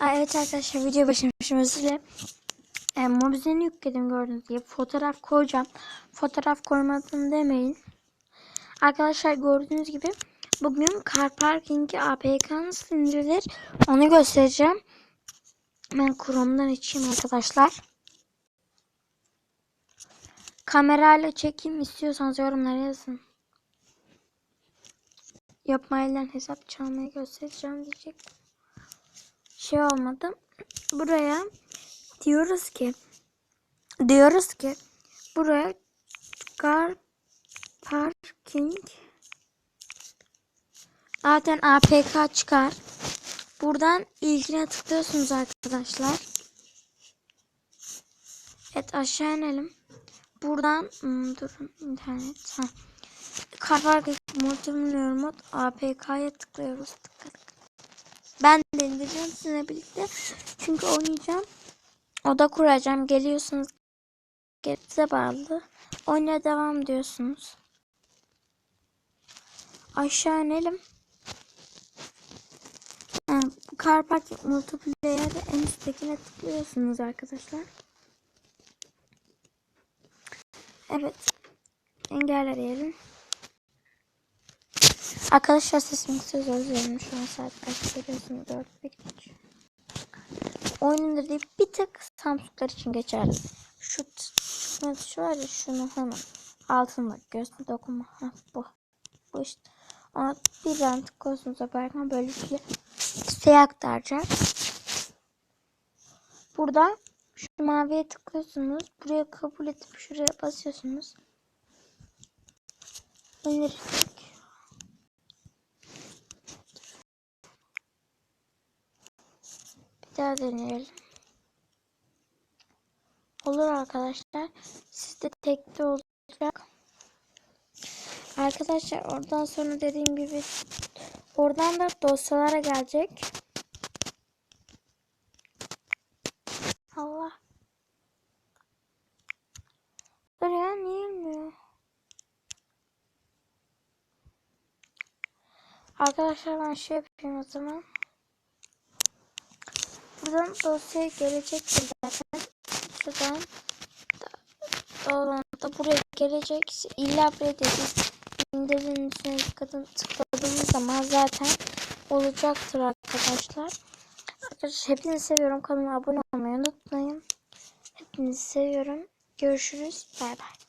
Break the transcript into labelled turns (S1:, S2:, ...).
S1: Aa, evet arkadaşlar video başlamışım özür dilerim. E, yükledim gördüğünüz gibi. Fotoğraf koyacağım. Fotoğraf koymadım demeyin. Arkadaşlar gördüğünüz gibi bugün car parking APK nasıl indirilir onu göstereceğim. Ben Chrome'dan açayım arkadaşlar. Kamerayla çekeyim istiyorsanız yorumlara yazın. Yapmayla hesap çalmayı göstereceğim diyecektim şey olmadı. Buraya diyoruz ki diyoruz ki buraya car parking zaten APK çıkar. Buradan ilgine tıklıyorsunuz arkadaşlar. Evet aşağı inelim. Buradan hmm, durun internet. Ha. Car parking multimilyon mod APK'ya tıklıyoruz. Tıkladık. Ben de indireceğim sizinle birlikte. Çünkü oynayacağım. Oda kuracağım. Geliyorsunuz. Size bağlı. Oynaya devam diyorsunuz. Aşağı inelim. Ha, Multiplayer'de en üsttekine tıklıyorsunuz arkadaşlar. Evet. Engel arayalım. Arkadaşlar sesim kısıyor özür dilerim. Şu an saat kaç görüyorsunuz 4 bir geç. Oyun indirdiği bir tık Samsunglar için geçerli. Şu çıkma tuşu var ya şunu hemen altında göğsüne dokunma. Ha, bu. Bu işte. Ona bir an tıklıyorsunuz yaparken böyle bir siteye aktaracak. Burada şu maviye tıklıyorsunuz. Buraya kabul edip şuraya basıyorsunuz. İndirecek. Daha deneyelim. Olur arkadaşlar. Sizde tekli olacak. Arkadaşlar oradan sonra dediğim gibi oradan da dosyalara gelecek. Allah. Dur ya niye inmiyor? Arkadaşlar ben şey yapayım o zaman. Buradan dosya gelecektir zaten. Şuradan da, da buraya gelecek. İlla buraya dedi. İndirin üstüne tıkladığım, tıkladığımız zaman zaten olacaktır arkadaşlar. Arkadaşlar hepinizi seviyorum. Kanalıma abone olmayı unutmayın. Hepinizi seviyorum. Görüşürüz. Bay bay.